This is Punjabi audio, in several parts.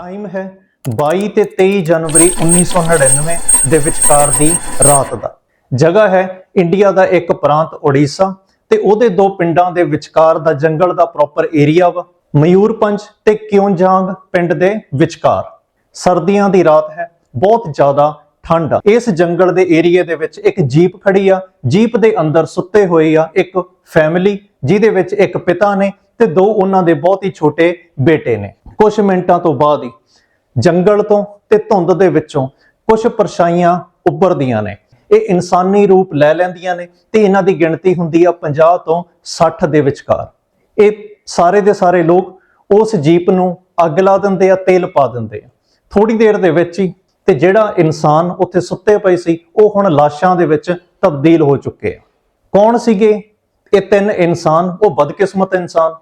ਟਾਈਮ ਹੈ 22 ਤੇ 23 ਜਨਵਰੀ 1999 ਦੇ ਵਿਚਕਾਰ ਦੀ ਰਾਤ ਦਾ। ਜਗ੍ਹਾ ਹੈ ਇੰਡੀਆ ਦਾ ਇੱਕ ਪ੍ਰਾਂਤ ਓਡੀਸ਼ਾ ਤੇ ਉਹਦੇ ਦੋ ਪਿੰਡਾਂ ਦੇ ਵਿਚਕਾਰ ਦਾ ਜੰਗਲ ਦਾ ਪ੍ਰੋਪਰ ਏਰੀਆ ਵਾ, ਮਯੂਰਪੰਜ ਤੇ ਕਿਉਂਜਾਂਗ ਪਿੰਡ ਦੇ ਵਿਚਕਾਰ। ਸਰਦੀਆਂ ਦੀ ਰਾਤ ਹੈ, ਬਹੁਤ ਜ਼ਿਆਦਾ ਠੰਡ ਆ। ਇਸ ਜੰਗਲ ਦੇ ਏਰੀਏ ਦੇ ਵਿੱਚ ਇੱਕ ਜੀਪ ਖੜੀ ਆ, ਜੀਪ ਦੇ ਅੰਦਰ ਸੁੱਤੇ ਹੋਏ ਆ ਇੱਕ ਫੈਮਿਲੀ ਜਿਹਦੇ ਵਿੱਚ ਇੱਕ ਪਿਤਾ ਨੇ ਤੇ ਦੋ ਉਹਨਾਂ ਦੇ ਬਹੁਤ ਹੀ ਛੋਟੇ ਬੇਟੇ ਨੇ। ਕੁਝ ਮਿੰਟਾਂ ਤੋਂ ਬਾਅਦ ਹੀ ਜੰਗਲ ਤੋਂ ਤੇ ਧੁੰਦ ਦੇ ਵਿੱਚੋਂ ਕੁਝ ਪਰਛਾਈਆਂ ਉੱਭਰਦੀਆਂ ਨੇ। ਇਹ ਇਨਸਾਨੀ ਰੂਪ ਲੈ ਲੈਂਦੀਆਂ ਨੇ ਤੇ ਇਹਨਾਂ ਦੀ ਗਿਣਤੀ ਹੁੰਦੀ ਆ 50 ਤੋਂ 60 ਦੇ ਵਿਚਕਾਰ। ਇਹ ਸਾਰੇ ਦੇ ਸਾਰੇ ਲੋਕ ਉਸ ਜੀਪ ਨੂੰ ਅੱਗ ਲਾ ਦਿੰਦੇ ਆ, ਤੇਲ ਪਾ ਦਿੰਦੇ ਆ। ਥੋੜੀ ਦੇਰ ਦੇ ਵਿੱਚ ਹੀ ਤੇ ਜਿਹੜਾ ਇਨਸਾਨ ਉੱਥੇ ਸੁੱਤੇ ਪਏ ਸੀ, ਉਹ ਹੁਣ ਲਾਸ਼ਾਂ ਦੇ ਵਿੱਚ ਤਬਦੀਲ ਹੋ ਚੁੱਕੇ ਆ। ਕੌਣ ਸੀਗੇ ਇਹ ਤਿੰਨ ਇਨਸਾਨ? ਉਹ ਬਦਕਿਸਮਤ ਇਨਸਾਨ।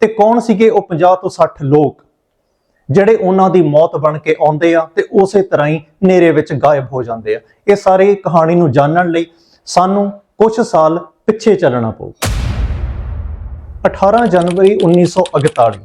ਤੇ ਕੌਣ ਸੀਗੇ ਉਹ 50 ਤੋਂ 60 ਲੋਕ? ਜਿਹੜੇ ਉਹਨਾਂ ਦੀ ਮੌਤ ਬਣ ਕੇ ਆਉਂਦੇ ਆ ਤੇ ਉਸੇ ਤਰ੍ਹਾਂ ਹੀ ਨੇਰੇ ਵਿੱਚ ਗਾਇਬ ਹੋ ਜਾਂਦੇ ਆ। ਇਹ ਸਾਰੀ ਕਹਾਣੀ ਨੂੰ ਜਾਣਨ ਲਈ ਸਾਨੂੰ ਕੁਝ ਸਾਲ ਪਿੱਛੇ ਚੱਲਣਾ ਪਊ। 18 ਜਨਵਰੀ 1948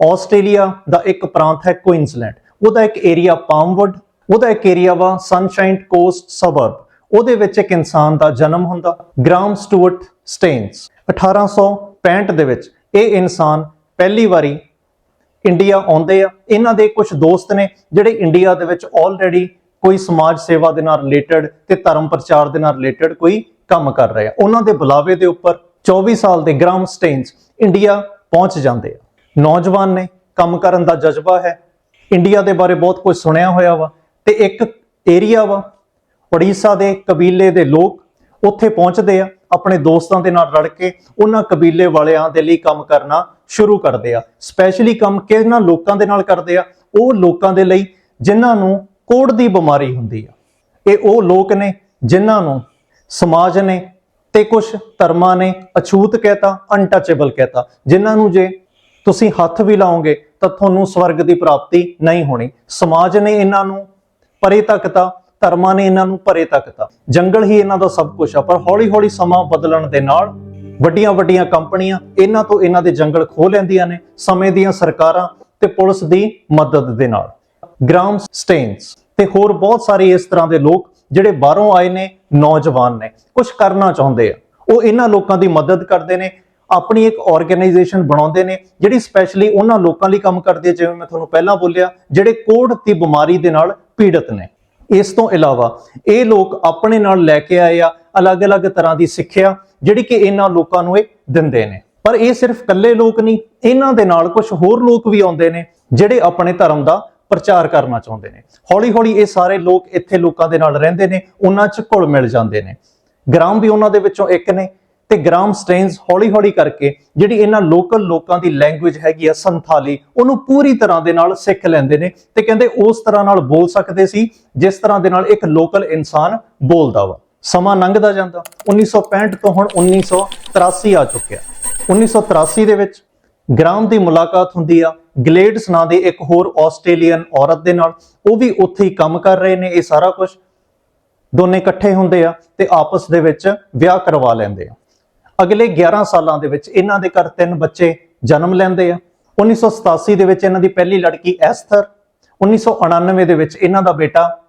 ਆਸਟ੍ਰੇਲੀਆ ਦਾ ਇੱਕ ਪ੍ਰਾਂਤ ਹੈ ਕੁਇਨਸਲੈਂਡ ਉਹਦਾ ਇੱਕ ਏਰੀਆ ਪਾਮਵੁੱਡ, ਉਹਦਾ ਇੱਕ ਏਰੀਆ ਵਾ ਸਨਸ਼ਾਈਨ ਕੋਸਟ ਸਬਰਬ ਉਹਦੇ ਵਿੱਚ ਇੱਕ ਇਨਸਾਨ ਦਾ ਜਨਮ ਹੁੰਦਾ, ਗ੍ਰਾਮ ਸਟੂਅਰਟ ਸਟੇਨਸ 1865 ਦੇ ਵਿੱਚ ਇਹ ਇਨਸਾਨ ਪਹਿਲੀ ਵਾਰੀ ਇੰਡੀਆ ਆਉਂਦੇ ਆ। ਇਹਨਾਂ ਦੇ ਕੁਝ ਦੋਸਤ ਨੇ ਜਿਹੜੇ ਇੰਡੀਆ ਦੇ ਵਿੱਚ ਆਲਰੇਡੀ ਕੋਈ ਸਮਾਜ ਸੇਵਾ ਦੇ ਨਾਲ ਰਿਲੇਟਡ ਤੇ ਧਰਮ ਪ੍ਰਚਾਰ ਦੇ ਨਾਲ ਰਿਲੇਟਡ ਕੋਈ ਕੰਮ ਕਰ ਰਹੇ ਆ। ਉਹਨਾਂ ਦੇ ਬੁਲਾਵੇ ਦੇ ਉੱਪਰ 24 ਸਾਲ ਦੇ ਗ੍ਰਾਮ ਸਟੇਨਸ ਇੰਡੀਆ ਪਹੁੰਚ ਜਾਂਦੇ ਆ। ਨੌਜਵਾਨ ਨੇ ਕੰਮ ਕਰਨ ਦਾ ਜਜ਼ਬਾ ਹੈ। ਇੰਡੀਆ ਦੇ ਬਾਰੇ ਬਹੁਤ ਕੁਝ ਸੁਣਿਆ ਹੋਇਆ ਵਾ ਤੇ ਇੱਕ ਏਰੀਆ ਵਾ, ਉੜੀਸਾ ਦੇ ਕਬੀਲੇ ਦੇ ਲੋਕ ਉੱਥੇ ਪਹੁੰਚਦੇ ਆ। ਆਪਣੇ ਦੋਸਤਾਂ ਦੇ ਨਾਲ ਰਲ ਕੇ ਉਹਨਾਂ ਕਬੀਲੇ ਵਾਲਿਆਂ ਦੇ ਲਈ ਕੰਮ ਕਰਨਾ ਸ਼ੁਰੂ ਕਰਦੇ ਆ। ਸਪੈਸ਼ਲੀ ਕੰਮ ਕਿਹਨਾਂ ਲੋਕਾਂ ਦੇ ਨਾਲ ਕਰਦੇ ਆ? ਉਹ ਲੋਕਾਂ ਦੇ ਲਈ ਜਿਨ੍ਹਾਂ ਨੂੰ ਕੋੜ ਦੀ ਬਿਮਾਰੀ ਹੁੰਦੀ ਆ। ਇਹ ਉਹ ਲੋਕ ਨੇ ਜਿਨ੍ਹਾਂ ਨੂੰ ਸਮਾਜ ਨੇ ਤੇ ਕੁਝ ਧਰਮਾਂ ਨੇ ਅਛੂਤ ਕਹਿਤਾ ਅਨਟੱਚੇਬਲ ਕਹਿਤਾ। ਜਿਨ੍ਹਾਂ ਨੂੰ ਜੇ ਤੁਸੀਂ ਹੱਥ ਵੀ ਲਾਓਗੇ ਤਾਂ ਤੁਹਾਨੂੰ ਸਵਰਗ ਦੀ ਪ੍ਰਾਪਤੀ ਨਹੀਂ ਹੋਣੀ। ਸਮਾਜ ਨੇ ਇਹਨਾਂ ਨੂੰ ਪਰੇ ਤੱਕਤਾ, ਧਰਮਾਂ ਨੇ ਇਹਨਾਂ ਨੂੰ ਪਰੇ ਤੱਕਤਾ। ਜੰਗਲ ਹੀ ਇਹਨਾਂ ਦਾ ਸਭ ਕੁਝ ਆ, ਪਰ ਹੌਲੀ-ਹੌਲੀ ਸਮਾਂ ਬਦਲਣ ਦੇ ਨਾਲ ਵੱਡੀਆਂ-ਵੱਡੀਆਂ ਕੰਪਨੀਆਂ ਇਹਨਾਂ ਤੋਂ ਇਹਨਾਂ ਦੇ ਜੰਗਲ ਖੋਹ ਲੈਂਦੀਆਂ ਨੇ ਸਮੇਂ ਦੀਆਂ ਸਰਕਾਰਾਂ ਤੇ ਪੁਲਿਸ ਦੀ ਮਦਦ ਦੇ ਨਾਲ। ਗ੍ਰਾਮ ਸਟੇਨਸ ਤੇ ਹੋਰ ਬਹੁਤ ਸਾਰੇ ਇਸ ਤਰ੍ਹਾਂ ਦੇ ਲੋਕ ਜਿਹੜੇ ਬਾਹਰੋਂ ਆਏ ਨੇ, ਨੌਜਵਾਨ ਨੇ ਕੁਝ ਕਰਨਾ ਚਾਹੁੰਦੇ ਆ। ਉਹ ਇਹਨਾਂ ਲੋਕਾਂ ਦੀ ਮਦਦ ਕਰਦੇ ਨੇ, ਆਪਣੀ ਇੱਕ ਆਰਗੇਨਾਈਜੇਸ਼ਨ ਬਣਾਉਂਦੇ ਨੇ, ਜਿਹੜੀ ਸਪੈਸ਼ਲੀ ਉਹਨਾਂ ਲੋਕਾਂ ਲਈ ਕੰਮ ਕਰਦੀ ਹੈ ਜਿਵੇਂ ਮੈਂ ਤੁਹਾਨੂੰ ਪਹਿਲਾਂ ਬੋਲਿਆ, ਜਿਹੜੇ ਕੋੜ ਦੀ ਬਿਮਾਰੀ ਦੇ ਨਾਲ ਪੀੜਤ ਨੇ। ਇਸ ਤੋਂ ਇਲਾਵਾ ਇਹ ਲੋਕ ਆਪਣੇ ਨਾਲ ਲੈ ਕੇ ਆਏ ਆ ਅਲੱਗ-ਅਲੱਗ ਤਰ੍ਹਾਂ ਦੀ ਸਿੱਖਿਆ ਜਿਹੜੀ ਕਿ ਇਹਨਾਂ ਲੋਕਾਂ ਨੂੰ ਇਹ ਦਿੰਦੇ ਨੇ। ਪਰ ਇਹ ਸਿਰਫ ਇਕੱਲੇ ਲੋਕ ਨਹੀਂ, ਇਹਨਾਂ ਦੇ ਨਾਲ ਕੁਝ ਹੋਰ ਲੋਕ ਵੀ ਆਉਂਦੇ ਨੇ ਜਿਹੜੇ ਆਪਣੇ ਧਰਮ ਦਾ ਪ੍ਰਚਾਰ ਕਰਨਾ ਚਾਹੁੰਦੇ ਨੇ। ਹੌਲੀ-ਹੌਲੀ ਇਹ ਸਾਰੇ ਲੋਕ ਇੱਥੇ ਲੋਕਾਂ ਦੇ ਨਾਲ ਰਹਿੰਦੇ ਨੇ, ਉਹਨਾਂ 'ਚ ਘੁਲ ਮਿਲ ਜਾਂਦੇ ਨੇ। ਗ੍ਰਾਮ ਵੀ ਉਹਨਾਂ ਦੇ ਵਿੱਚੋਂ ਇੱਕ ਨੇ ਤੇ ਗ੍ਰਾਮ ਸਟੇਨਸ ਹੌਲੀ-ਹੌਲੀ ਕਰਕੇ ਜਿਹੜੀ ਇਹਨਾਂ ਲੋਕਲ ਲੋਕਾਂ ਦੀ ਲੈਂਗੁਏਜ ਹੈਗੀ ਆ ਸੰਥਾਲੀ, ਉਹਨੂੰ ਪੂਰੀ ਤਰ੍ਹਾਂ ਦੇ ਨਾਲ ਸਿੱਖ ਲੈਂਦੇ ਨੇ ਤੇ ਕਹਿੰਦੇ ਉਸ ਤਰ੍ਹਾਂ ਨਾਲ ਬੋਲ ਸਕਦੇ ਸੀ, ਜਿਸ ਤਰ੍ਹਾਂ ਦੇ ਨਾਲ ਇੱਕ ਲੋਕਲ ਇਨਸਾਨ ਬੋਲਦਾ ਵਾ। ਸਮਾਂ ਲੰਘਦਾ ਜਾਂਦਾ। 1965 ਤੋਂ ਹੁਣ 1983 ਆ ਚੁੱਕਿਆ। 1983 ਦੇ ਵਿੱਚ ਗ੍ਰਾਮ ਦੀ ਮੁਲਾਕਾਤ ਹੁੰਦੀ ਆ। ਗਲੇਡਸ ਨਾਂ ਦੇ ਇੱਕ ਹੋਰ ਆਸਟ੍ਰੇਲੀਅਨ ਔਰਤ ਦੇ ਨਾਲ। ਉਹ ਵੀ ਉੱਥੇ ਹੀ ਕੰਮ ਕਰ ਰਹੇ ਨੇ, ਇਹ ਸਾਰਾ ਕੁਝ ਦੋਨੇ ਇਕੱਠੇ ਹੁੰਦੇ ਆ ਤੇ ਆਪਸ ਦੇ ਵਿੱਚ ਵਿਆਹ ਕਰਵਾ ਲੈਂਦੇ ਆ। ਅਗਲੇ 11 ਸਾਲਾਂ ਦੇ ਵਿੱਚ ਇਹਨਾਂ ਦੇ ਘਰ ਤਿੰਨ ਬੱਚੇ ਜਨਮ ਲੈਂਦੇ ਆ। 1987 ਦੇ ਵਿੱਚ ਇਹਨਾਂ ਦੀ ਪਹਿਲੀ ਲੜਕੀ ਐਸਥਰ। 1999 ਦੇ ਵਿੱਚ ਇਹਨਾਂ ਦਾ ਬੇਟਾ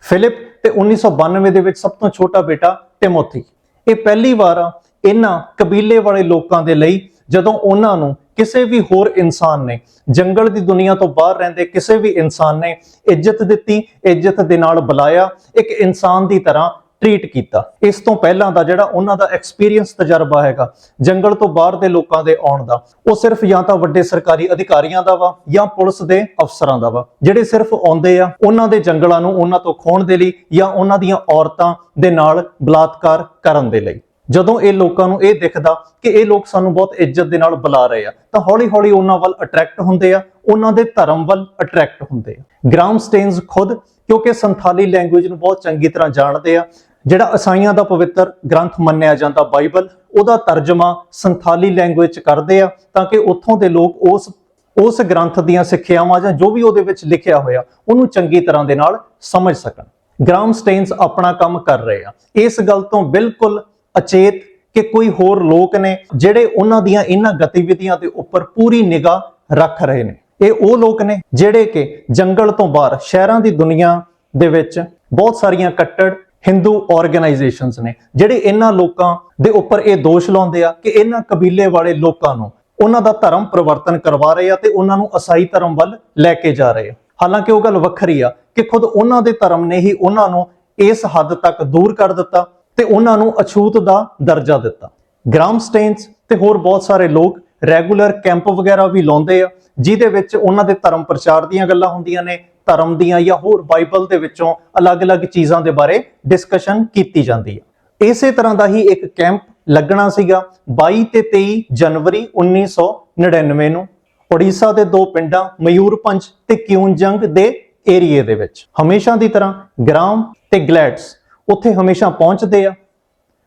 ਫਿਲਿਪ ਤੇ 1992 ਦੇ ਵਿੱਚ ਸਭ ਤੋਂ ਛੋਟਾ ਬੇਟਾ ਟਿਮੋਥੀ। ਇਹ ਪਹਿਲੀ ਵਾਰ ਆ ਇਹਨਾਂ ਕਬੀਲੇ ਵਾਲੇ ਲੋਕਾਂ ਦੇ ਲਈ ਜਦੋਂ ਉਹਨਾਂ ਨੂੰ ਕਿਸੇ ਵੀ ਹੋਰ ਇਨਸਾਨ ਨੇ, ਜੰਗਲ ਦੀ ਦੁਨੀਆ ਤੋਂ ਬਾਹਰ ਰਹਿੰਦੇ ਕਿਸੇ ਵੀ ਇਨਸਾਨ ਨੇ ਇੱਜ਼ਤ ਦਿੱਤੀ, ਇੱਜ਼ਤ ਦੇ ਨਾਲ ਬੁਲਾਇਆ, ਇੱਕ ਇਨਸਾਨ ਦੀ ਤਰ੍ਹਾਂ ਟਰੀਟ ਕੀਤਾ। ਇਸ ਤੋਂ ਪਹਿਲਾਂ ਦਾ ਜਿਹੜਾ ਉਹਨਾਂ ਦਾ ਐਕਸਪੀਰੀਅੰਸ ਤਜਰਬਾ ਹੈਗਾ, ਜੰਗਲ ਤੋਂ ਬਾਹਰ ਦੇ ਲੋਕਾਂ ਦੇ ਆਉਣ ਦਾ, ਉਹ ਸਿਰਫ ਜਾਂ ਤਾਂ ਵੱਡੇ ਸਰਕਾਰੀ ਅਧਿਕਾਰੀਆਂ ਦਾ ਵਾ ਜਾਂ ਪੁਲਿਸ ਦੇ ਅਫਸਰਾਂ ਦਾ ਵਾ। ਜਿਹੜੇ ਸਿਰਫ ਆਉਂਦੇ ਆ, ਉਹਨਾਂ ਦੇ ਜੰਗਲਾਂ ਨੂੰ ਉਹਨਾਂ ਤੋਂ ਖੋਣ ਦੇ ਲਈ ਜਾਂ ਉਹਨਾਂ ਦੀਆਂ ਔਰਤਾਂ ਦੇ ਨਾਲ ਬਲਾਤਕਾਰ ਕਰਨ ਦੇ ਲਈ। ਜਦੋਂ ਇਹ ਲੋਕਾਂ ਨੂੰ ਇਹ ਦਿਖਦਾ ਕਿ ਇਹ ਲੋਕ ਸਾਨੂੰ ਬਹੁਤ ਇੱਜ਼ਤ ਦੇ ਨਾਲ ਬੁਲਾ ਰਹੇ ਆ, ਤਾਂ ਹੌਲੀ-ਹੌਲੀ ਉਹਨਾਂ ਵੱਲ ਅਟਰੈਕਟ ਹੁੰਦੇ ਆ, ਉਹਨਾਂ ਦੇ ਧਰਮ ਵੱਲ ਅਟਰੈਕਟ ਹੁੰਦੇ ਆ। ਗ੍ਰਾਮ ਸਟੇਨਸ ਖੁਦ, ਕਿਉਂਕਿ ਸੰਥਾਲੀ ਲੈਂਗੁਏਜ ਨੂੰ ਬਹੁਤ ਚੰਗੀ ਤਰ੍ਹਾਂ ਜਾਣਦੇ ਆ ਜਿਹੜਾ ਈਸਾਈਆਂ ਦਾ ਪਵਿੱਤਰ ਗ੍ਰੰਥ ਮੰਨਿਆ ਜਾਂਦਾ ਬਾਈਬਲ, ਉਹਦਾ ਤਰਜਮਾ ਸੰਥਾਲੀ ਲੈਂਗੁਏਜ ਚ ਕਰਦੇ ਆ ਤਾਂ ਕਿ ਉੱਥੋਂ ਦੇ ਲੋਕ ਉਸ ਉਸ ਗ੍ਰੰਥ ਦੀਆਂ ਸਿੱਖਿਆਵਾਂ ਜਾਂ ਜੋ ਵੀ ਉਹਦੇ ਵਿੱਚ ਲਿਖਿਆ ਹੋਇਆ, ਉਹਨੂੰ ਚੰਗੀ ਤਰ੍ਹਾਂ ਦੇ ਨਾਲ ਸਮਝ ਸਕਣ। ਗ੍ਰਾਮ ਸਟੇਨਸ ਆਪਣਾ ਕੰਮ ਕਰ ਰਹੇ ਆ। ਇਸ ਗੱਲ ਤੋਂ ਬਿਲਕੁਲ ਅਚੇਤ ਕਿ ਕੋਈ ਹੋਰ ਲੋਕ ਨੇ ਜਿਹੜੇ ਉਹਨਾਂ ਦੀਆਂ ਇਹਨਾਂ ਗਤੀਵਿਧੀਆਂ ਦੇ ਉੱਪਰ ਪੂਰੀ ਨਿਗਾਹ ਰੱਖ ਰਹੇ ਨੇ। ਇਹ ਉਹ ਲੋਕ ਨੇ ਜਿਹੜੇ ਕਿ ਜੰਗਲ ਤੋਂ ਬਾਹਰ, ਸ਼ਹਿਰਾਂ ਦੀ ਦੁਨੀਆ ਦੇ ਵਿੱਚ ਬਹੁਤ ਸਾਰੀਆਂ ਕੱਟੜ ਹਿੰਦੂ ਆਰਗੇਨਾਈਜੇਸ਼ਨਸ ਨੇ, ਜਿਹੜੇ ਇਹਨਾਂ ਲੋਕਾਂ ਦੇ ਉੱਪਰ ਇਹ ਦੋਸ਼ ਲਾਉਂਦੇ ਆ ਕਿ ਇਹਨਾਂ ਕਬੀਲੇ ਵਾਲੇ ਲੋਕਾਂ ਨੂੰ ਉਹਨਾਂ ਦਾ ਧਰਮ ਪਰਿਵਰਤਨ ਕਰਵਾ ਰਹੇ ਆ ਤੇ ਉਹਨਾਂ ਨੂੰ ਈਸਾਈ ਧਰਮ ਵੱਲ ਲੈ ਕੇ ਜਾ ਰਹੇ ਆ। ਹਾਲਾਂਕਿ ਉਹ ਗੱਲ ਵੱਖਰੀ ਆ ਕਿ ਖੁਦ ਉਹਨਾਂ ਦੇ ਧਰਮ ਨੇ ਹੀ ਉਹਨਾਂ ਨੂੰ ਇਸ ਹੱਦ ਤੱਕ ਦੂਰ ਕਰ ਦਿੱਤਾ ਤੇ ਉਹਨਾਂ ਨੂੰ ਅਛੂਤ ਦਾ ਦਰਜਾ ਦਿੱਤਾ। ਗ੍ਰਾਮ ਸਟੇਨਸ ਤੇ ਹੋਰ ਬਹੁਤ ਸਾਰੇ ਲੋਕ ਰੈਗੂਲਰ ਕੈਂਪ ਵਗੈਰਾ ਵੀ ਲਾਉਂਦੇ ਆ, ਜਿਹਦੇ ਵਿੱਚ ਉਹਨਾਂ ਦੇ ਧਰਮ ਪ੍ਰਚਾਰ ਦੀਆਂ ਗੱਲਾਂ ਹੁੰਦੀਆਂ ਨੇ ਧਰਮ ਦੀਆਂ ਜਾਂ ਹੋਰ ਬਾਈਬਲ ਦੇ ਵਿੱਚੋਂ ਅਲੱਗ-ਅਲੱਗ ਚੀਜ਼ਾਂ ਦੇ ਬਾਰੇ ਡਿਸਕਸ਼ਨ ਕੀਤੀ ਜਾਂਦੀ ਹੈ। ਇਸੇ ਤਰ੍ਹਾਂ ਦਾ ਹੀ ਇੱਕ ਕੈਂਪ ਲੱਗਣਾ ਸੀਗਾ 22 ਤੇ 23 ਜਨਵਰੀ 1999 ਨੂੰ। ਓਡੀਸ਼ਾ ਦੇ ਦੋ ਪਿੰਡਾਂ ਮਯੂਰਪੰਜ ਤੇ ਕਿਉਂਜੰਗ ਦੇ ਏਰੀਏ ਦੇ ਵਿੱਚ। ਹਮੇਸ਼ਾ ਦੀ ਤਰ੍ਹਾਂ ਗ੍ਰਾਮ ਤੇ ਗਲੈਡਸ ਉੱਥੇ ਹਮੇਸ਼ਾ ਪਹੁੰਚਦੇ ਆ।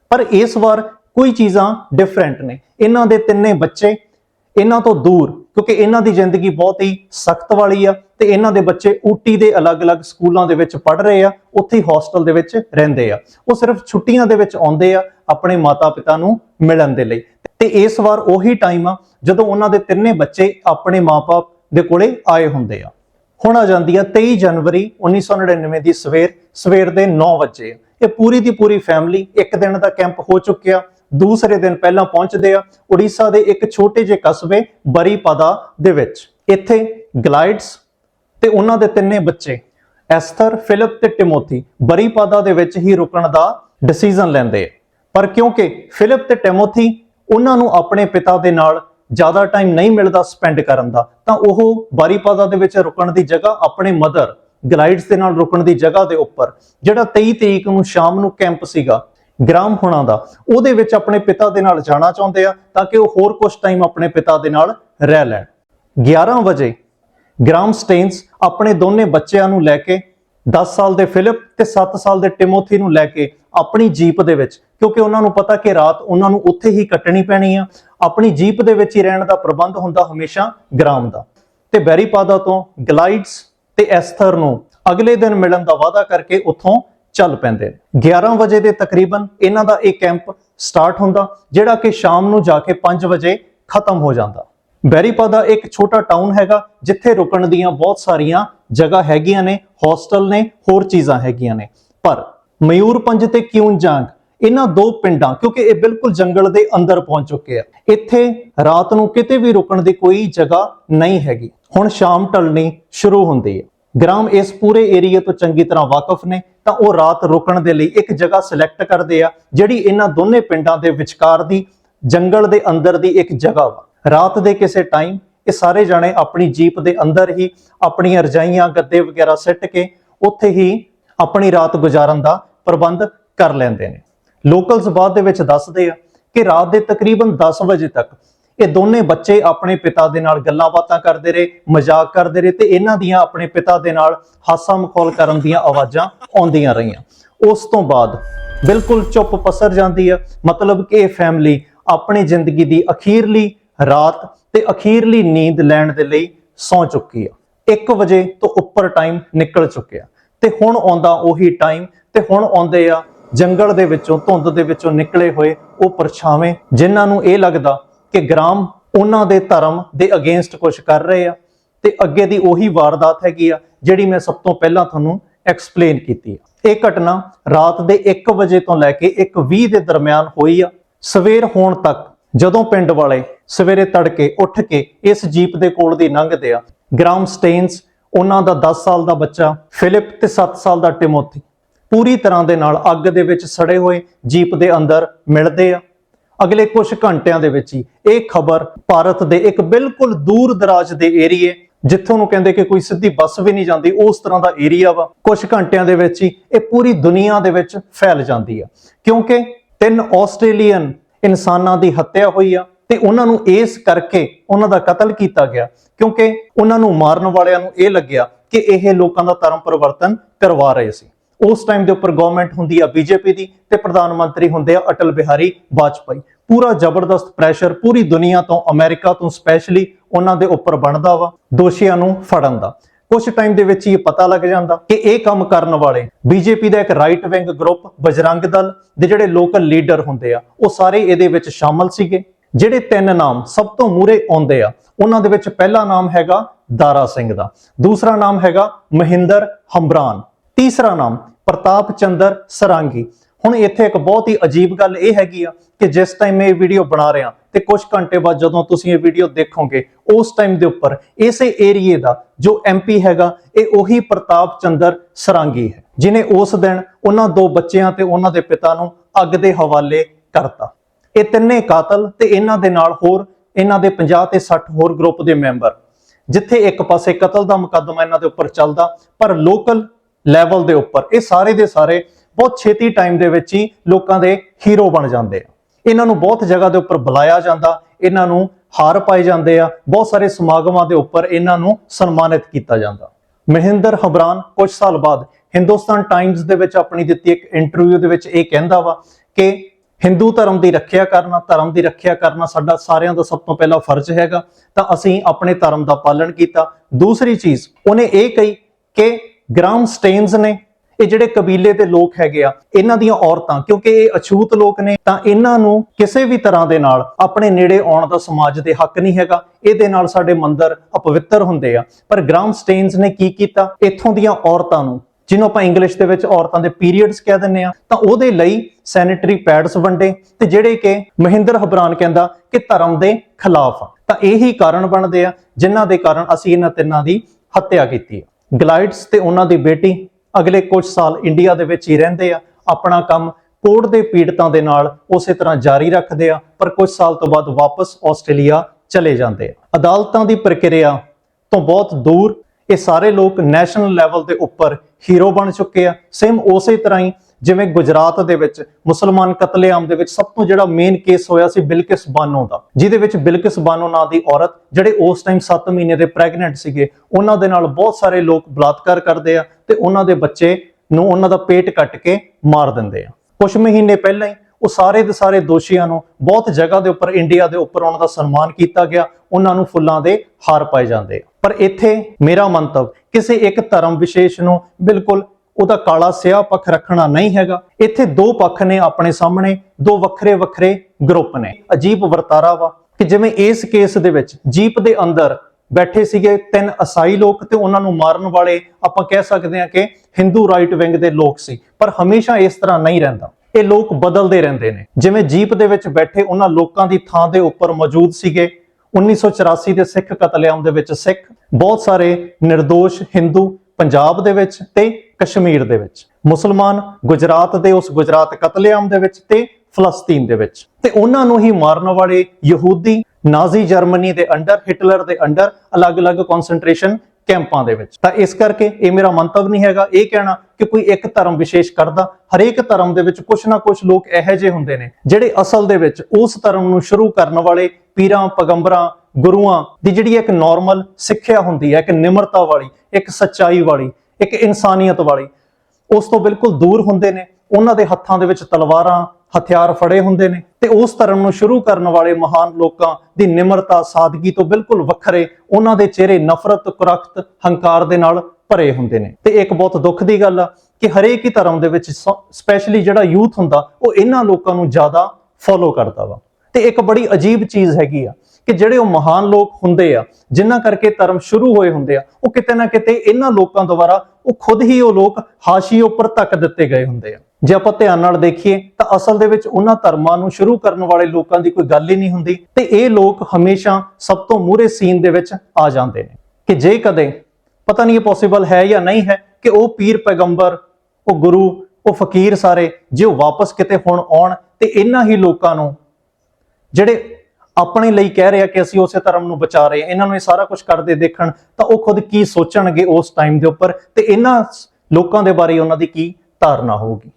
ਪਰ ਇਸ ਵਾਰ ਕੋਈ ਚੀਜ਼ਾਂ ਡਿਫਰੈਂਟ ਨੇ। ਇਹਨਾਂ ਦੇ ਤਿੰਨੇ ਬੱਚੇ ਇਹਨਾਂ ਤੋਂ ਦੂਰ ਕਿਉਂਕਿ ਇਹਨਾਂ ਦੀ ਜ਼ਿੰਦਗੀ ਬਹੁਤ ਹੀ ਸਖਤ ਵਾਲੀ ਆ ਤੇ ਇਹਨਾਂ ਦੇ ਬੱਚੇ ਊਟੀ ਦੇ ਅਲੱਗ-ਅਲੱਗ ਸਕੂਲਾਂ ਦੇ ਵਿੱਚ ਪੜ੍ਹ ਰਹੇ ਆ, ਉੱਥੇ ਹੋਸਟਲ ਦੇ ਵਿੱਚ ਰਹਿੰਦੇ ਆ। ਉਹ ਸਿਰਫ ਛੁੱਟੀਆਂ ਦੇ ਵਿੱਚ ਆਉਂਦੇ ਆ ਆਪਣੇ ਮਾਤਾ-ਪਿਤਾ ਨੂੰ ਮਿਲਣ ਦੇ ਲਈ। ਤੇ ਇਸ ਵਾਰ ਉਹੀ ਟਾਈਮ ਆ ਜਦੋਂ ਉਹਨਾਂ ਦੇ ਤਿੰਨੇ ਬੱਚੇ ਆਪਣੇ ਮਾਪੇ ਦੇ ਕੋਲੇ ਆਏ ਹੁੰਦੇ ਆ। ਹੁਣ ਆ ਜਾਂਦੀ ਆ 23 ਜਨਵਰੀ 1999 ਦੀ ਸਵੇਰ ਸਵੇਰ ਦੇ 9 ਵਜੇ ਇਹ ਪੂਰੀ ਦੀ ਪੂਰੀ ਫੈਮਿਲੀ ਇੱਕ ਦਿਨ ਦਾ ਕੈਂਪ ਹੋ ਚੁੱਕਿਆ। ਦੂਸਰੇ ਦਿਨ ਪਹਿਲਾਂ ਪਹੁੰਚਦੇ ਆ ਉੜੀਸਾ ਦੇ ਇੱਕ ਛੋਟੇ ਜਿਹੇ ਕਸਬੇ ਬਰੀਪਾਦਾ ਦੇ ਵਿੱਚ। ਇੱਥੇ ਗਲਾਈਡਸ ਤੇ ਉਹਨਾਂ ਦੇ ਤਿੰਨੇ ਬੱਚੇ, ਐਸਥਰ, ਫਿਲਿਪ ਤੇ ਟਿਮੋਥੀ, ਬਰੀਪਾਦਾ ਦੇ ਵਿੱਚ ਹੀ ਰੁਕਣ ਦਾ ਡਿਸੀਜਨ ਲੈਂਦੇ ਪਰ ਕਿਉਂਕਿ ਫਿਲਿਪ ਤੇ ਟਿਮੋਥੀ ਉਹਨਾਂ ਨੂੰ ਆਪਣੇ ਪਿਤਾ ਦੇ ਨਾਲ ਜ਼ਿਆਦਾ ਟਾਈਮ ਨਹੀਂ ਮਿਲਦਾ ਸਪੈਂਡ ਕਰਨ ਦਾ, ਤਾਂ ਉਹ ਬਾਰੀਪਾਦਾ ਦੇ ਵਿੱਚ ਰੁਕਣ ਦੀ ਜਗ੍ਹਾ ਆਪਣੇ ਮਦਰ ਗਲਾਈਡਸ ਦੇ ਨਾਲ ਰੁਕਣ ਦੀ ਜਗ੍ਹਾ ਦੇ ਉੱਪਰ, ਜਿਹੜਾ 23 ਤਰੀਕ ਨੂੰ ਸ਼ਾਮ ਨੂੰ ਕੈਂਪ ਸੀਗਾ ਗ੍ਰਾਮ ਹੋਣਾ ਦਾ, ਉਹਦੇ ਵਿੱਚ ਆਪਣੇ ਪਿਤਾ ਦੇ ਨਾਲ ਜਾਣਾ ਚਾਹੁੰਦੇ ਆ ਤਾਂ ਕਿ ਉਹ ਹੋਰ ਕੁਝ ਟਾਈਮ ਆਪਣੇ ਪਿਤਾ ਦੇ ਨਾਲ ਰਹਿ ਲੈਣ। 11 ਵਜੇ ਗ੍ਰਾਮ ਸਟੇਨਸ ਆਪਣੇ ਦੋਨੇ ਬੱਚਿਆਂ ਨੂੰ ਲੈ ਕੇ 10 ਸਾਲ ਦੇ ਫਿਲਿਪ ਤੇ 7 ਸਾਲ ਦੇ ਟਿਮੋਥੀ ਨੂੰ ਲੈ ਕੇ ਆਪਣੀ ਜੀਪ ਦੇ ਵਿੱਚ, ਕਿਉਂਕਿ ਉਹਨਾਂ ਨੂੰ ਪਤਾ ਕਿ ਰਾਤ ਉਹਨਾਂ ਨੂੰ ਉੱਥੇ ਹੀ ਕੱਟਣੀ ਪੈਣੀ ਆ। ਆਪਣੀ ਜੀਪ ਦੇ ਵਿੱਚ ਹੀ ਰਹਿਣ ਦਾ ਪ੍ਰਬੰਧ ਹੁੰਦਾ ਹਮੇਸ਼ਾ ਗ੍ਰਾਮ ਦਾ। ਤੇ ਬੈਰੀਪਾਦਾ ਤੋਂ ਗਲਾਈਡਸ ਤੇ ਐਸਥਰ ਨੂੰ ਅਗਲੇ ਦਿਨ ਮਿਲਣ ਦਾ ਵਾਅਦਾ ਕਰਕੇ ਉੱਥੋਂ ਚੱਲ ਪੈਂਦੇ ਨੇ। 11 ਵਜੇ ਦੇ ਤਕਰੀਬਨ ਇਹਨਾਂ ਦਾ ਇਹ ਕੈਂਪ ਸਟਾਰਟ ਹੁੰਦਾ, ਜਿਹੜਾ ਕਿ ਸ਼ਾਮ ਨੂੰ ਜਾ ਕੇ 5 ਵਜੇ ਖਤਮ ਹੋ ਜਾਂਦਾ। ਬੈਰੀਪਾ ਦਾ ਇੱਕ ਛੋਟਾ ਟਾਊਨ ਹੈਗਾ, ਜਿੱਥੇ ਰੁਕਣ ਦੀਆਂ ਬਹੁਤ ਸਾਰੀਆਂ ਜਗ੍ਹਾ ਹੈਗੀਆਂ ਨੇ, ਹੋਸਟਲ ਨੇ, ਹੋਰ ਚੀਜ਼ਾਂ ਹੈਗੀਆਂ ਨੇ। ਪਰ ਮਯੂਰਪੰਜ ਤੇ ਕਿਉਂਜਾਂਗ ਇਹਨਾਂ ਦੋ ਪਿੰਡਾਂ, ਕਿਉਂਕਿ ਇਹ ਬਿਲਕੁਲ ਜੰਗਲ ਦੇ ਅੰਦਰ ਪਹੁੰਚ ਚੁੱਕੇ ਆ, ਇੱਥੇ ਰਾਤ ਨੂੰ ਕਿਤੇ ਵੀ ਰੁਕਣ ਦੀ ਕੋਈ ਜਗ੍ਹਾ ਨਹੀਂ ਹੈਗੀ। ਹੁਣ ਸ਼ਾਮ ਢਲਣੀ ਸ਼ੁਰੂ ਹੁੰਦੀ ਹੈ। ਗ੍ਰਾਮ ਇਸ ਪੂਰੇ ਏਰੀਆ ਤੋਂ ਚੰਗੀ ਤਰ੍ਹਾਂ ਵਾਕਿਫ ਨੇ, ਤਾਂ ਉਹ ਰਾਤ ਰੁਕਣ ਦੇ ਲਈ ਇੱਕ ਜਗ੍ਹਾ ਸਿਲੈਕਟ ਕਰਦੇ ਆ, ਜਿਹੜੀ ਇਹਨਾਂ ਦੋਨੇ ਪਿੰਡਾਂ ਦੇ ਵਿਚਕਾਰ ਦੀ ਜੰਗਲ ਦੇ ਅੰਦਰ ਦੀ ਇੱਕ ਜਗ੍ਹਾ ਵਾ। ਰਾਤ ਦੇ ਕਿਸੇ ਟਾਈਮ ਇਹ ਸਾਰੇ ਜਾਣੇ ਆਪਣੀ ਜੀਪ ਦੇ ਅੰਦਰ ਹੀ ਆਪਣੀਆਂ ਰਜਾਈਆਂ, ਗੱਦੇ ਵਗੈਰਾ ਸਿੱਟ ਕੇ ਉੱਥੇ ਹੀ ਆਪਣੀ ਰਾਤ ਗੁਜ਼ਾਰਨ ਦਾ ਪ੍ਰਬੰਧ ਕਰ ਲੈਂਦੇ ਨੇ। ਲੋਕਲਸ ਬਾਅਦ ਦੇ ਵਿੱਚ ਦੱਸਦੇ ਆ ਕਿ ਰਾਤ ਦੇ ਤਕਰੀਬਨ 10 ਵਜੇ ਤੱਕ ਇਹ ਦੋਨੇ ਬੱਚੇ ਆਪਣੇ ਪਿਤਾ ਦੇ ਨਾਲ ਗੱਲਾਂ ਬਾਤਾਂ ਕਰਦੇ ਰਹੇ, ਮਜ਼ਾਕ ਕਰਦੇ ਰਹੇ ਤੇ ਇਹਨਾਂ ਦੀਆਂ ਆਪਣੇ ਪਿਤਾ ਦੇ ਨਾਲ ਹਾਸਾ ਮਖੌਲ ਕਰਨ ਦੀਆਂ ਆਵਾਜ਼ਾਂ ਆਉਂਦੀਆਂ ਰਹੀਆਂ। ਉਸ ਤੋਂ ਬਾਅਦ ਬਿਲਕੁਲ ਚੁੱਪ ਪਸਰ ਜਾਂਦੀ ਆ, ਮਤਲਬ ਕਿ ਇਹ ਫੈਮਿਲੀ ਆਪਣੀ ਜ਼ਿੰਦਗੀ ਦੀ ਅਖੀਰਲੀ ਰਾਤ ਤੇ ਅਖੀਰਲੀ ਨੀਂਦ ਲੈਣ ਦੇ ਲਈ ਸੌ ਚੁੱਕੀ ਆ। 1 ਵਜੇ ਤੋਂ ਉੱਪਰ ਟਾਈਮ ਨਿਕਲ ਚੁੱਕਿਆ। ਤੇ ਹੁਣ ਆਉਂਦਾ ਉਹੀ ਟਾਈਮ ਤੇ ਹੁਣ ਆਉਂਦੇ ਆ ਜੰਗਲ ਦੇ ਵਿੱਚੋਂ, ਧੁੰਦ ਦੇ ਵਿੱਚੋਂ ਨਿਕਲੇ ਹੋਏ ਉਹ ਪਰਛਾਵੇਂ, ਜਿਨ੍ਹਾਂ ਨੂੰ ਇਹ ਲੱਗਦਾ ਕਿ ਗ੍ਰਾਮ ਉਹਨਾਂ ਦੇ ਧਰਮ ਦੇ ਅਗੇਂਸਟ ਕੁਝ ਕਰ ਰਹੇ ਆ ਤੇ ਅੱਗੇ ਦੀ ਉਹੀ ਵਾਰਦਾਤ ਹੈਗੀ ਆ ਜਿਹੜੀ ਮੈਂ ਸਭ ਤੋਂ ਪਹਿਲਾਂ ਤੁਹਾਨੂੰ ਐਕਸਪਲੇਨ ਕੀਤੀ ਆ। ਇਹ ਘਟਨਾ ਰਾਤ ਦੇ 1 ਵਜੇ ਤੋਂ ਲੈ ਕੇ 1:20 ਦੇ ਦਰਮਿਆਨ ਹੋਈ ਆ। ਸਵੇਰ ਹੋਣ ਤੱਕ ਜਦੋਂ ਪਿੰਡ ਵਾਲੇ ਸਵੇਰੇ ਤੜਕੇ ਉੱਠ ਕੇ ਇਸ ਜੀਪ ਦੇ ਕੋਲ ਦੀ ਲੰਘਦੇ ਆ, ਗ੍ਰਾਮ ਸਟੇਨਸ, ਉਹਨਾਂ ਦਾ 10 ਸਾਲ ਦਾ ਬੱਚਾ, ਫਿਲਿਪ ਤੇ 7 ਸਾਲ ਦਾ ਟਿਮੋਥੀ। ਪੂਰੀ ਤਰ੍ਹਾਂ ਦੇ ਨਾਲ ਅੱਗ ਦੇ ਵਿੱਚ ਸੜੇ ਹੋਏ ਜੀਪ ਦੇ ਅੰਦਰ ਮਿਲਦੇ ਆ। ਅਗਲੇ ਕੁਝ ਘੰਟਿਆਂ ਦੇ ਵਿੱਚ ਹੀ ਇਹ ਖਬਰ ਭਾਰਤ ਦੇ ਇੱਕ ਬਿਲਕੁਲ ਦੂਰ ਦਰਾਜ ਦੇ ਏਰੀਏ, ਜਿੱਥੋਂ ਨੂੰ ਕਹਿੰਦੇ ਕਿ ਕੋਈ ਸਿੱਧੀ ਬੱਸ ਵੀ ਨਹੀਂ ਜਾਂਦੀ, ਉਸ ਤਰ੍ਹਾਂ ਦਾ ਏਰੀਆ ਵਾ। ਕੁਝ ਘੰਟਿਆਂ ਦੇ ਵਿੱਚ ਹੀ ਇਹ ਪੂਰੀ ਦੁਨੀਆ ਦੇ ਵਿੱਚ ਫੈਲ ਜਾਂਦੀ ਆ। ਕਿਉਂਕਿ ਤਿੰਨ ਆਸਟ੍ਰੇਲੀਅਨ ਇਨਸਾਨਾਂ ਦੀ ਹੱਤਿਆ ਹੋਈ ਆ ਤੇ ਉਹਨਾਂ ਨੂੰ ਇਸ ਕਰਕੇ ਉਹਨਾਂ ਦਾ ਕਤਲ ਕੀਤਾ ਗਿਆ, ਕਿਉਂਕਿ ਉਹਨਾਂ ਨੂੰ ਮਾਰਨ ਵਾਲਿਆਂ ਨੂੰ ਇਹ ਲੱਗਿਆ ਕਿ ਇਹ ਲੋਕਾਂ ਦਾ ਧਰਮ ਪਰਿਵਰਤਨ ਕਰਵਾ ਰਹੇ ਸੀ। ਉਸ ਟਾਈਮ ਦੇ ਉੱਪਰ ਗਵਰਨਮੈਂਟ ਹੁੰਦੀ ਆ ਬੀਜੇਪੀ ਦੀ ਤੇ ਪ੍ਰਧਾਨ ਮੰਤਰੀ ਹੁੰਦੇ ਆ ਅਟਲ ਬਿਹਾਰੀ ਵਾਜਪਾਈ। ਪੂਰਾ ਜ਼ਬਰਦਸਤ ਪ੍ਰੈਸ਼ਰ ਪੂਰੀ ਦੁਨੀਆ ਤੋਂ, ਅਮਰੀਕਾ ਤੋਂ ਸਪੈਸ਼ਲੀ ਉਹਨਾਂ ਦੇ ਉੱਪਰ ਬਣਦਾ ਵਾ, ਦੋਸ਼ੀਆਂ ਨੂੰ ਫੜਨ ਦਾ। ਕੁਝ ਟਾਈਮ ਦੇ ਵਿੱਚ ਹੀ ਇਹ ਪਤਾ ਲੱਗ ਜਾਂਦਾ ਕਿ ਇਹ ਕੰਮ ਕਰਨ ਵਾਲੇ ਬੀਜੇਪੀ ਦਾ ਇੱਕ right wing group Bajrang Dal ਦੇ ਜਿਹੜੇ ਲੋਕਲ ਲੀਡਰ ਹੁੰਦੇ ਆ, ਉਹ ਸਾਰੇ ਇਹਦੇ ਵਿੱਚ ਸ਼ਾਮਲ ਸੀਗੇ। ਜਿਹੜੇ ਤਿੰਨ ਨਾਮ ਸਭ ਤੋਂ ਮੂਰੇ ਆਉਂਦੇ ਆ, ਉਹਨਾਂ ਦੇ ਵਿੱਚ ਪਹਿਲਾ ਨਾਮ ਹੈਗਾ ਦਾਰਾ ਸਿੰਘ ਦਾ। ਦੂਸਰਾ ਨਾਮ ਹੈਗਾ ਮਹਿੰਦਰ ਹੰਬਰਾਨ। ਤੀਸਰਾ ਨਾਮ ਪ੍ਰਤਾਪ ਚੰਦਰ ਸਰਾਂਗੀ। ਹੁਣ ਇੱਥੇ ਇੱਕ ਬਹੁਤ ਹੀ ਅਜੀਬ ਗੱਲ ਇਹ ਹੈਗੀ ਆ ਕਿ ਜਿਸ ਟਾਈਮ ਮੈਂ ਇਹ ਵੀਡੀਓ ਬਣਾ ਰਿਹਾ ਤੇ ਕੁਝ ਘੰਟੇ ਬਾਅਦ ਜਦੋਂ ਤੁਸੀਂ ਇਹ ਵੀਡੀਓ ਦੇਖੋਗੇ, ਉਸ ਟਾਈਮ ਦੇ ਉੱਪਰ ਇਸੇ ਏਰੀਏ ਦਾ ਜੋ ਐਮਪੀ ਹੈਗਾ, ਇਹ ਉਹੀ ਪ੍ਰਤਾਪ ਚੰਦਰ ਸਰਾਂਗੀ ਹੈ ਜਿਨੇ ਉਸ ਦਿਨ ਉਹਨਾਂ ਦੋ ਬੱਚਿਆਂ ਤੇ ਉਹਨਾਂ ਦੇ ਪਿਤਾ ਨੂੰ ਅੱਗ ਦੇ ਹਵਾਲੇ ਕਰਤਾ। ਇਹ ਤਿੰਨੇ ਕਾਤਲ ਤੇ ਇਹਨਾਂ ਦੇ ਨਾਲ ਹੋਰ ਇਹਨਾਂ ਦੇ 50 ਤੇ 60 ਹੋਰ ਗਰੁੱਪ ਦੇ ਮੈਂਬਰ ਜਿੱਥੇ ਇੱਕ ਪਾਸੇ ਕਤਲ ਦਾ ਮੁਕੱਦਮਾ ਇਹਨਾਂ ਦੇ ਉੱਪਰ ਚੱਲਦਾ, ਪਰ ਲੋਕਲ ਲੈਵਲ ਦੇ ਉੱਪਰ। ਇਹ ਸਾਰੇ ਦੇ ਸਾਰੇ ਬਹੁਤ ਛੇਤੀ ਟਾਈਮ ਦੇ ਵਿੱਚ ਹੀ ਲੋਕਾਂ ਦੇ ਹੀਰੋ ਬਣ ਜਾਂਦੇ ਆ। ਇਹਨਾਂ ਨੂੰ ਬਹੁਤ ਜਗ੍ਹਾ ਦੇ ਉੱਪਰ ਬੁਲਾਇਆ ਜਾਂਦਾ, ਇਹਨਾਂ ਨੂੰ ਹਾਰ ਪਾਏ ਜਾਂਦੇ ਆ, ਬਹੁਤ ਸਾਰੇ ਸਮਾਗਮਾਂ ਦੇ ਉੱਪਰ ਇਹਨਾਂ ਨੂੰ ਸਨਮਾਨਿਤ ਕੀਤਾ ਜਾਂਦਾ। ਮਹਿੰਦਰ ਹਬਰਾਨ ਕੁਝ ਸਾਲ ਬਾਅਦ ਹਿੰਦੁਸਤਾਨ ਟਾਈਮਜ਼ ਦੇ ਵਿੱਚ ਆਪਣੀ ਦਿੱਤੀ ਇੱਕ ਇੰਟਰਵਿਊ ਦੇ ਵਿੱਚ ਇਹ ਕਹਿੰਦਾ ਵਾ ਕਿ ਹਿੰਦੂ ਧਰਮ ਦੀ ਰੱਖਿਆ ਕਰਨਾ, ਧਰਮ ਦੀ ਰੱਖਿਆ ਕਰਨਾ ਸਾਡਾ ਸਾਰਿਆਂ ਦਾ ਸਭ ਤੋਂ ਪਹਿਲਾ ਫਰਜ਼ ਹੈਗਾ। ਤਾਂ ਅਸੀਂ ਆਪਣੇ ਧਰਮ ਦਾ ਪਾਲਣ ਕੀਤਾ। ਦੂਸਰੀ ਚੀਜ਼, ਉਹਨੇ ਇਹ ਕਹੀ ਕਿ ਗ੍ਰਾਮ ਸਟੇਨਸ ਨੇ। ਇਹ ਜਿਹੜੇ ਕਬੀਲੇ ਦੇ ਲੋਕ ਹੈਗੇ ਆ, ਇਹਨਾਂ ਦੀਆਂ ਔਰਤਾਂ, ਕਿਉਂਕਿ ਇਹ ਅਛੂਤ ਲੋਕ ਨੇ, ਤਾਂ ਇਹਨਾਂ ਨੂੰ ਕਿਸੇ ਵੀ ਤਰ੍ਹਾਂ ਦੇ ਨਾਲ ਆਪਣੇ ਨੇੜੇ ਆਉਣ ਦਾ ਸਮਾਜ ਦੇ ਹੱਕ ਨਹੀਂ ਹੈਗਾ। ਇਹਦੇ ਨਾਲ ਸਾਡੇ ਮੰਦਰ ਅਪਵਿੱਤਰ ਹੁੰਦੇ ਆ। ਪਰ ਗ੍ਰਾਮ ਸਟੇਨਸ ਨੇ ਕੀ ਕੀਤਾ? ਇੱਥੋਂ ਦੀਆਂ ਔਰਤਾਂ ਨੂੰ, ਜਿਹਨੂੰ ਆਪਾਂ ਇੰਗਲਿਸ਼ ਦੇ ਵਿੱਚ ਔਰਤਾਂ ਦੇ ਪੀਰੀਅਡਸ ਕਹਿ ਦਿੰਨੇ ਆ, ਤਾਂ ਉਹਦੇ ਲਈ ਸੈਨੀਟਰੀ ਪੈਡਸ ਵੰਡੇ। ਤੇ ਜਿਹੜੇ ਕਿ ਮਹਿੰਦਰ ਹਬਰਾਨ ਕਹਿੰਦਾ ਕਿ ਧਰਮ ਦੇ ਖਿਲਾਫ ਆ। ਤਾਂ ਇਹੀ ਕਾਰਨ ਬਣਦੇ ਆ, ਜਿਨ੍ਹਾਂ ਦੇ ਕਾਰਨ ਅਸੀਂ ਇਹਨਾਂ ਤਿੰਨਾਂ ਦੀ ਹੱਤਿਆ ਕੀਤੀ ਆ। ਗਲਾਈਡਸ ਤੇ ਉਹਨਾਂ ਦੀ ਬੇਟੀ ਅਗਲੇ ਕੁਝ ਸਾਲ ਇੰਡੀਆ ਦੇ ਵਿੱਚ ਹੀ ਰਹਿੰਦੇ ਆ। ਆਪਣਾ ਕੰਮ ਕੋਰਟ ਦੇ ਪੀੜਤਾਂ ਦੇ ਨਾਲ ਉਸੇ ਤਰ੍ਹਾਂ ਜਾਰੀ ਰੱਖਦੇ ਆ, ਪਰ ਕੁਝ ਸਾਲ ਤੋਂ ਬਾਅਦ ਵਾਪਸ ਆਸਟ੍ਰੇਲੀਆ ਚਲੇ ਜਾਂਦੇ ਆ। ਅਦਾਲਤਾਂ ਦੀ ਪ੍ਰਕਿਰਿਆ ਤੋਂ ਬਹੁਤ ਦੂਰ ਇਹ ਸਾਰੇ ਲੋਕ ਨੈਸ਼ਨਲ ਲੈਵਲ ਦੇ ਉੱਪਰ ਹੀਰੋ ਬਣ ਚੁੱਕੇ ਆ। ਸੇਮ ਉਸੇ ਤਰ੍ਹਾਂ ਹੀ ਜਿਵੇਂ ਗੁਜਰਾਤ ਦੇ ਵਿੱਚ ਮੁਸਲਮਾਨ ਕਤਲੇਆਮ ਦੇ ਵਿੱਚ ਸਭ ਤੋਂ ਜਿਹੜਾ ਮੇਨ ਕੇਸ ਹੋਇਆ ਸੀ ਬਿਲਕਿਸ ਬਾਨੋ ਦਾ, ਜਿਹਦੇ ਵਿੱਚ ਬਿਲਕਿਸ ਬਾਨੋ ਨਾਂ ਦੀ ਔਰਤ, ਜਿਹੜੇ ਉਸ ਟਾਈਮ 7 ਮਹੀਨੇ ਦੇ ਪ੍ਰੈਗਨੈਂਟ ਸੀਗੇ, ਉਹਨਾਂ ਦੇ ਨਾਲ ਬਹੁਤ ਸਾਰੇ ਲੋਕ ਬਲਾਤਕਾਰ ਕਰਦੇ ਆ ਤੇ ਉਹਨਾਂ ਦੇ ਬੱਚੇ ਨੂੰ ਉਹਨਾਂ ਦਾ ਪੇਟ ਕੱਟ ਕੇ ਮਾਰ ਦਿੰਦੇ ਆ। ਕੁਝ ਮਹੀਨੇ ਪਹਿਲਾਂ ਹੀ ਉਹ ਸਾਰੇ ਦੇ ਸਾਰੇ ਦੋਸ਼ੀਆਂ ਨੂੰ ਬਹੁਤ ਜਗ੍ਹਾ ਦੇ ਉੱਪਰ ਇੰਡੀਆ ਦੇ ਉੱਪਰ ਉਹਨਾਂ ਦਾ ਸਨਮਾਨ ਕੀਤਾ ਗਿਆ, ਉਹਨਾਂ ਨੂੰ ਫੁੱਲਾਂ ਦੇ ਹਾਰ ਪਾਏ ਜਾਂਦੇ ਪਰ ਇੱਥੇ ਮੇਰਾ ਮੰਤਵ, ਕਿਸੇ ਇੱਕ ਧਰਮ ਵਿਸ਼ੇਸ਼ ਨੂੰ ਬਿਲਕੁਲ ਉਹਦਾ ਕਾਲਾ ਸਿਆਹ ਪੱਖ ਰੱਖਣਾ ਨਹੀਂ ਹੈਗਾ। ਇੱਥੇ ਦੋ ਪੱਖ ਨੇ ਆਪਣੇ ਸਾਹਮਣੇ, ਦੋ ਵੱਖਰੇ ਵੱਖਰੇ ਗਰੁੱਪ ਨੇ। ਅਜੀਬ ਵਰਤਾਰਾ ਵਾ ਕਿ ਜਿਵੇਂ ਇਸ ਕੇਸ ਦੇ ਵਿੱਚ ਜੀਪ ਦੇ ਅੰਦਰ ਬੈਠੇ ਸੀਗੇ ਤਿੰਨ ਅਸਾਈ ਲੋਕ ਤੇ ਉਹਨਾਂ ਨੂੰ ਮਾਰਨ ਵਾਲੇ ਆਪਾਂ ਕਹਿ ਸਕਦੇ ਹਾਂ ਕਿ ਹਿੰਦੂ ਰਾਈਟ ਵਿੰਗ ਦੇ ਲੋਕ ਸੀ, ਪਰ ਹਮੇਸ਼ਾ ਇਸ ਤਰ੍ਹਾਂ ਨਹੀਂ ਰਹਿੰਦਾ। ਇਹ ਲੋਕ ਬਦਲਦੇ ਰਹਿੰਦੇ ਨੇ। ਜਿਵੇਂ ਜੀਪ ਦੇ ਵਿੱਚ ਬੈਠੇ ਉਹਨਾਂ ਲੋਕਾਂ ਦੀ ਥਾਂ ਦੇ ਉੱਪਰ ਮੌਜੂਦ ਸੀਗੇ 1984 ਦੇ ਸਿੱਖ ਕਤਲੇਆਮ ਦੇ ਵਿੱਚ ਸਿੱਖ, ਬਹੁਤ ਸਾਰੇ નિર્ਦੋਸ਼ ਹਿੰਦੂ ਪੰਜਾਬ ਦੇ ਵਿੱਚ ਤੇ ਕਸ਼ਮੀਰ ਦੇ ਵਿੱਚ। ਮੁਸਲਮਾਨ ਗੁਜਰਾਤ ਦੇ ਉਸ ਗੁਜਰਾਤ ਕਤਲੇਆਮ ਦੇ ਵਿੱਚ ਤੇ ਫਲਸਤੀਨ ਦੇ ਵਿੱਚ। ਤੇ ਉਹਨਾਂ ਨੂੰ ਹੀ ਮਾਰਨ ਵਾਲੇ ਯਹੂਦੀ, ਨਾਜ਼ੀ ਜਰਮਨੀ ਦੇ ਅੰਡਰ, ਹਿਟਲਰ ਦੇ ਅੰਡਰ ਅਲੱਗ-ਅਲੱਗ ਕਨਸੈਂਟਰੇਸ਼ਨ ਕੈਂਪਾਂ ਦੇ ਵਿੱਚ। ਤਾਂ ਇਸ ਕਰਕੇ ਇਹ ਮੇਰਾ ਮੰਤਵ ਨਹੀਂ ਹੈਗਾ, ਇਹ ਕਹਿਣਾ ਕਿ ਕੋਈ ਇੱਕ ਧਰਮ ਵਿਸ਼ੇਸ਼ ਕਰਦਾ, ਹਰੇਕ ਧਰਮ ਦੇ ਵਿੱਚ ਕੁਝ ਨਾ ਕੁਝ ਲੋਕ ਇਹੋ ਜਿਹੇ ਹੁੰਦੇ ਨੇ, ਜਿਹੜੇ ਅਸਲ ਦੇ ਵਿੱਚ ਉਸ ਧਰਮ ਨੂੰ ਸ਼ੁਰੂ ਕਰਨ ਵਾਲੇ ਪੀਰਾਂ, ਪੈਗੰਬਰਾਂ, ਗੁਰੂਆਂ ਦੀ ਜਿਹੜੀ ਇੱਕ ਨਾਰਮਲ ਸਿੱਖਿਆ ਹੁੰਦੀ ਹੈ, ਇੱਕ ਨਿਮਰਤਾ ਵਾਲੀ, ਇੱਕ ਸੱਚਾਈ ਵਾਲੀ ਇੱਕ ਇਨਸਾਨੀਅਤ ਵਾਲੀ। ਉਸ ਤੋਂ ਬਿਲਕੁਲ ਦੂਰ ਹੁੰਦੇ ਨੇ। ਉਹਨਾਂ ਦੇ ਹੱਥਾਂ ਦੇ ਵਿੱਚ ਤਲਵਾਰਾਂ, ਹਥਿਆਰ ਫੜੇ ਹੁੰਦੇ ਨੇ। ਤੇ ਉਸ ਧਰਮ ਨੂੰ ਸ਼ੁਰੂ ਕਰਨ ਵਾਲੇ ਮਹਾਨ ਲੋਕਾਂ ਦੀ ਨਿਮਰਤਾ, ਸਾਦਗੀ ਤੋਂ ਬਿਲਕੁਲ ਵੱਖਰੇ ਉਹਨਾਂ ਦੇ ਚਿਹਰੇ ਨਫ਼ਰਤ ਕੁਰਖਤ ਹੰਕਾਰ ਦੇ ਨਾਲ ਭਰੇ ਹੁੰਦੇ ਨੇ। ਤੇ ਇੱਕ ਬਹੁਤ ਦੁੱਖ ਦੀ ਗੱਲ ਆ ਕਿ ਹਰੇਕ ਹੀ ਧਰਮ ਦੇ ਵਿੱਚ ਸਪੈਸ਼ਲੀ ਜਿਹੜਾ ਯੂਥ ਹੁੰਦਾ, ਉਹ ਇਹਨਾਂ ਲੋਕਾਂ ਨੂੰ ਜ਼ਿਆਦਾ ਫੋਲੋ ਕਰਦਾ ਵਾ। ਤੇ ਇੱਕ ਬੜੀ ਅਜੀਬ ਚੀਜ਼ ਹੈਗੀ ਆ ਕਿ ਜਿਹੜੇ ਉਹ ਮਹਾਨ ਲੋਕ ਹੁੰਦੇ ਆ, ਜਿਨ੍ਹਾਂ ਕਰਕੇ ਧਰਮ ਸ਼ੁਰੂ ਹੋਏ ਹੁੰਦੇ ਆ, ਉਹ ਕਿਤੇ ਨਾ ਕਿਤੇ ਇਹਨਾਂ ਲੋਕਾਂ ਦੁਆਰਾ ਉਹ ਖੁਦ ਹੀ ਉਹ ਲੋਕ ਹਾਸ਼ੀ ਉੱਪਰ ਧੱਕ ਦਿੱਤੇ ਗਏ ਹੁੰਦੇ ਆ। ਜੇ ਆਪਾਂ ਧਿਆਨ ਨਾਲ ਦੇਖੀਏ ਤਾਂ ਅਸਲ ਦੇ ਵਿੱਚ ਉਹਨਾਂ ਧਰਮਾਂ ਨੂੰ ਸ਼ੁਰੂ ਕਰਨ ਵਾਲੇ ਲੋਕਾਂ ਦੀ ਕੋਈ ਗੱਲ ਹੀ ਨਹੀਂ ਹੁੰਦੀ ਤੇ ਇਹ ਲੋਕ ਹਮੇਸ਼ਾ ਸਭ ਤੋਂ ਮੂਹਰੇ ਸੀਨ ਦੇ ਵਿੱਚ ਆ ਜਾਂਦੇ ਨੇ ਕਿ ਜੇ ਕਦੇ ਪਤਾ ਨਹੀਂ ਇਹ ਪੋਸੀਬਲ ਹੈ ਜਾਂ ਨਹੀਂ ਹੈ ਕਿ ਉਹ ਪੀਰ ਪੈਗੰਬਰ, ਉਹ ਗੁਰੂ, ਉਹ ਫਕੀਰ ਸਾਰੇ ਜੇ ਉਹ ਵਾਪਸ ਕਿਤੇ ਹੁਣ ਆਉਣ ਤੇ ਇਹਨਾਂ ਹੀ ਲੋਕਾਂ ਨੂੰ ਜਿਹੜੇ ਆਪਣੇ ਲਈ ਕਹਿ ਰਹੇ ਆ ਕਿ ਅਸੀਂ ਉਸੇ ਧਰਮ ਨੂੰ ਬਚਾ ਰਹੇ ਹਾਂ, ਇਹਨਾਂ ਨੂੰ ਇਹ ਸਾਰਾ ਕੁਝ ਕਰਦੇ ਦੇਖਣ, ਤਾਂ ਉਹ ਖੁਦ ਕੀ ਸੋਚਣਗੇ ਉਸ ਟਾਈਮ ਦੇ ਉੱਪਰ ਤੇ ਇਹਨਾਂ ਸ- ਲੋਕਾਂ ਦੇ ਬਾਰੇ ਉਹਨਾਂ ਦੀ ਕੀ ਧਾਰਨਾ ਹੋਊਗੀ?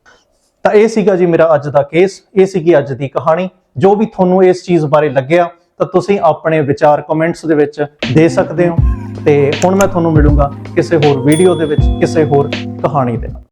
ਤਾਂ ਇਹ ਸੀਗਾ ਜੀ ਮੇਰਾ ਅੱਜ ਦਾ ਕੇਸ ਇਹ ਸੀਗੀ ਅੱਜ ਦੀ ਕਹਾਣੀ। ਜੋ ਵੀ ਤੁਹਾਨੂੰ ਇਸ ਚੀਜ਼ ਬਾਰੇ ਲੱਗਿਆ, ਤਾਂ ਤੁਸੀਂ ਆਪਣੇ ਵਿਚਾਰ ਕਮੈਂਟਸ ਦੇ ਵਿੱਚ ਦੇ ਸਕਦੇ ਹੋ ਤੇ ਹੁਣ ਮੈਂ ਤੁਹਾਨੂੰ ਮਿਲੂੰਗਾ ਕਿਸੇ ਹੋਰ ਵੀਡੀਓ ਦੇ ਵਿੱਚ, ਕਿਸੇ ਹੋਰ ਕਹਾਣੀ ਦੇ ਨਾਲ।